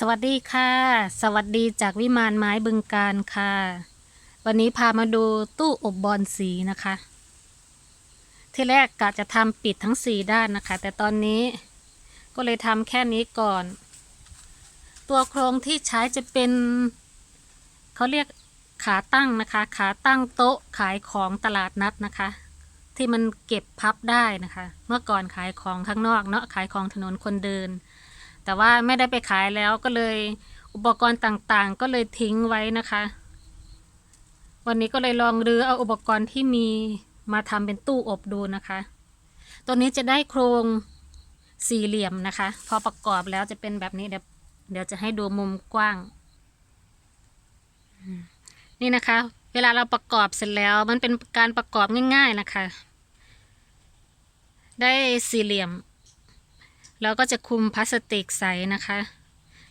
สวัสดีค่ะ สวัสดีจากวิมานไม้บึงการค่ะ วันนี้พามาดูตู้อบบอลสีนะคะ ที่แรกกะจะทำปิดทั้งสี่ด้านนะคะ แต่ตอนนี้ก็เลยทำแค่นี้ก่อน ตัวโครงที่ใช้จะเป็น เขาเรียกขาตั้งนะคะ ขาตั้งโต๊ะขายของตลาดนัดนะคะ ที่มันเก็บพับได้นะคะ เมื่อก่อนขายของข้างนอกเนาะขายของถนนคนเดิน แต่ว่าไม่ได้ไปขายแล้วก็เลยอุปกรณ์ต่างๆ ก็เลยทิ้งไว้นะคะ วันนี้ก็เลยลองรื้อเอาอุปกรณ์ที่มีมาทำเป็นตู้อบดูนะคะ ตัวนี้จะได้โครงสี่เหลี่ยมนะคะ พอประกอบแล้วจะเป็นแบบนี้เดี๋ยวเดี๋ยวจะให้ดูมุมกว้าง นี่นะคะ เวลาเราประกอบเสร็จแล้ว มันเป็นการประกอบง่าย ๆนะคะ ได้สี่เหลี่ยม แล้วก็จะคุมพลาสติกใสนะคะ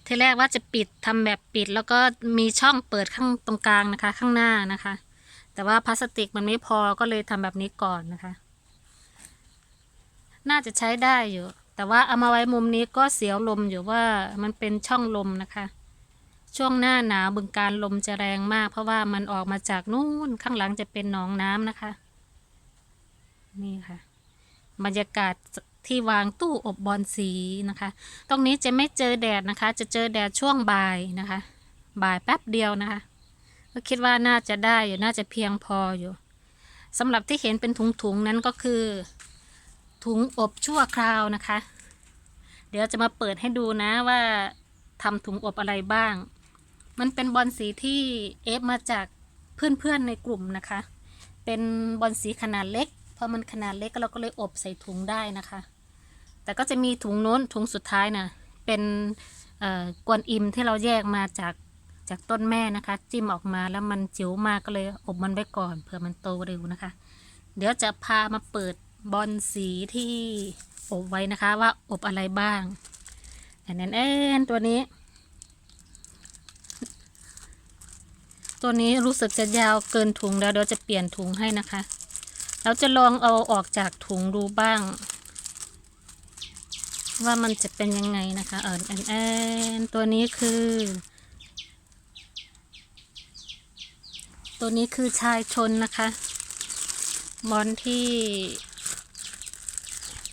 ทีแรกว่าจะปิดทำแบบปิดแล้วก็มีช่องเปิดข้างตรงกลางนะคะ ข้างหน้านะคะ แต่ว่าพลาสติกมันไม่พอก็เลยทำแบบนี้ก่อนนะคะ น่าจะใช้ได้อยู่ แต่ว่าเอามาไว้มุมนี้ก็เสียวลมอยู่ว่ามันเป็นช่องลมนะคะ ช่วงหน้าหนาวบึงการลมจะแรงมาก เพราะว่ามันออกมาจากนู่นข้างหลังจะเป็นหนองน้ำนะคะ นี่ค่ะ บรรยากาศ ที่วางตู้อบบอลสีนะคะ ตรงนี้จะไม่เจอแดดนะคะ จะเจอแดดช่วงบ่ายนะคะ บ่ายแป๊บเดียวนะคะ ก็คิดว่าน่าจะได้อยู่น่าจะเพียงพออยู่สำหรับที่เห็นเป็นถุงๆนั้นก็คือ ถุงอบชั่วคราวนะคะ เดี๋ยวจะมาเปิดให้ดูนะว่าทำถุงอบอะไรบ้าง มันเป็นบอลสีที่เอฟมาจากเพื่อนๆในกลุ่มนะคะ เป็นบอลสีขนาดเล็กเพราะมันขนาดเล็กเราก็เลยอบใส่ถุงได้นะคะ แต่ก็จะมีถุงโน้นถุงสุดท้ายนะเป็นกวนอิมที่เราแยกมาจากจากต้นแม่นะคะ จิ้มออกมาแล้วมันจิ๋วมากก็เลยอบมันไว้ก่อนเผื่อมันโตเร็วนะคะ เดี๋ยวจะพามาเปิดบอลสีที่อบไว้นะคะ ว่าอบอะไรบ้างแอนแอนแอนตัวนี้ ตัวนี้รู้สึกจะยาวเกินถุงแล้วเดี๋ยวจะเปลี่ยนถุงให้นะคะ เราจะลองเอาออกจากถุงดูบ้าง ว่ามันจะเป็นยังไงนะคะเออแอนแอนตัวนี้คือ ตัวนี้คือชายชนนะคะบอลที่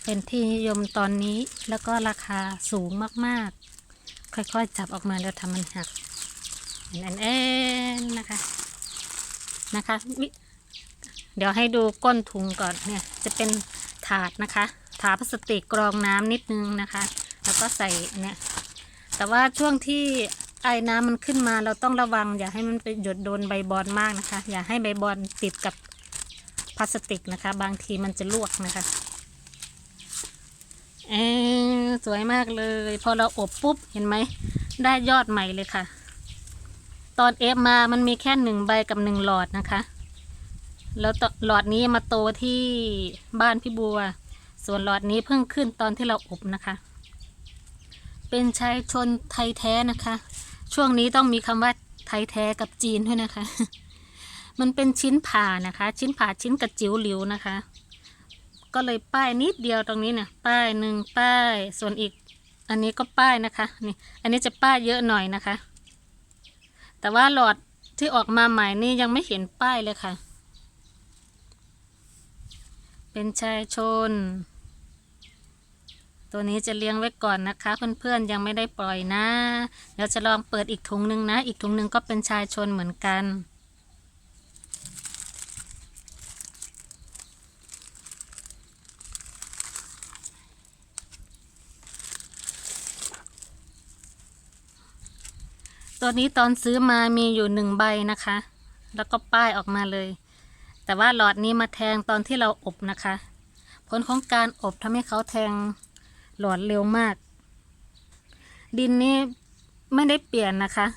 เป็นที่นิยมตอนนี้แล้วก็ราคาสูงมากๆ ค่อยๆ จับออกมาแล้วทำมันหักแอนแอนนะคะนะคะ เดี๋ยวให้ดูก้นถุงก่อนเนี่ย จะเป็นถาดนะคะ ถาพลาสติกกรองน้ำนิดนึงนะคะ แล้วก็ใส่เนี่ย แต่ว่าช่วงที่ไอ้น้ำมันขึ้นมาเราต้องระวัง อย่าให้มันไปหยดโดนใบบอลมากนะคะ อย่าให้ใบบอลติดกับพลาสติกนะคะ บางทีมันจะลวกนะคะเออสวยมากเลย พอเราอบปุ๊บเห็นไหม ได้ยอดใหม่เลยค่ะ ตอนเอฟมามันมีแค่หนึ่งใบกับหนึ่งหลอดนะคะ แล้วหลอดนี้มาโตที่บ้านพี่บัว ส่วนหลอดนี้เพิ่งขึ้นตอนที่เราอบนะคะ เป็นชายชนไทยแท้นะคะ ช่วงนี้ต้องมีคำว่าไทยแท้กับจีนด้วยนะคะ มันเป็นชิ้นผ่านะคะ ชิ้นผ่าชิ้นกระจิ๋วหลิวนะคะ ก็เลยป้ายนิดเดียวตรงนี้เนี่ยป้ายหนึ่งป้าย ส่วนอีก อันนี้ก็ป้ายนะคะนี่อันนี้จะป้ายเยอะหน่อยนะคะ แต่ว่าหลอดที่ออกมาใหม่นี่ยังไม่เห็นป้ายเลยค่ะ เป็นชายชน ตัวนี้จะเลี้ยงไว้ก่อนนะคะ เพื่อนๆยังไม่ได้ปล่อยนะ เดี๋ยวจะลองเปิดอีกถุงหนึ่งนะ อีกถุงหนึ่งก็เป็นชายชนเหมือนกันตัวนี้ตอนซื้อมามีอยู่หนึ่งใบนะคะ แล้วก็ป้ายออกมาเลย แต่ว่าหลอดนี้มาแทงตอนที่เราอบนะคะ ผลของการอบทำให้เขาแทงหลอดเร็วมาก ดินนี้ไม่ได้เปลี่ยนนะคะ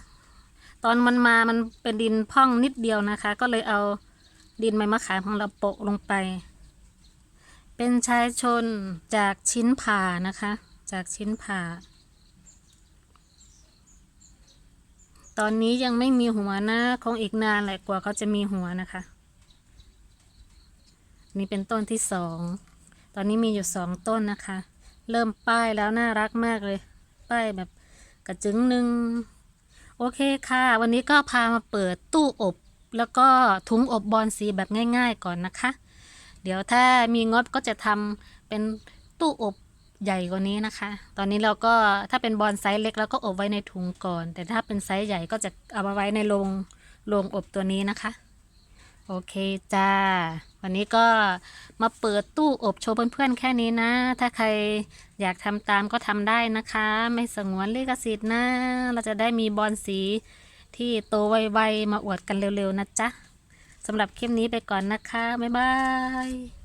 ตอนมันมามันเป็นดินพ่องนิดเดียวนะคะ ก็เลยเอาดินใบมะขามของเราโปะลงไป เป็นชายชนจากชิ้นผ่านะคะ จากชิ้นผ่า ตอนนี้ยังไม่มีหัวนะคงอีกนานแหละกว่าเขาจะมีหัวนะคะ นี่เป็นต้นที่สอง ตอนนี้มีอยู่สองต้นนะคะ เริ่มป้ายแล้วน่ารักมากเลย ป้ายแบบกระจึงหนึ่งโอเคค่ะ วันนี้ก็พามาเปิดตู้อบ แล้วก็ถุงอบบอลสีแบบง่าย ๆ ก่อนนะคะ เดี๋ยวถ้ามีงบก็จะทำเป็นตู้อบใหญ่กว่านี้นะคะ ตอนนี้เราก็ถ้าเป็นบอลไซส์เล็กเราก็อบไว้ในถุงก่อน แต่ถ้าเป็นไซส์ใหญ่ก็จะเอามาไว้ในโรงโรงอบตัวนี้นะคะ โอเคจ้า วันนี้ก็มาเปิดตู้อบโชว์เพื่อนๆแค่นี้นะ ถ้าใครอยากทำตามก็ทำได้นะคะ ไม่สงวนลิขสิทธิ์นะ เราจะได้มีบอลสีที่โตไวๆมาอวดกันเร็วๆนะจ๊ะสำหรับคลิปนี้ไปก่อนนะคะ บ๊ายบาย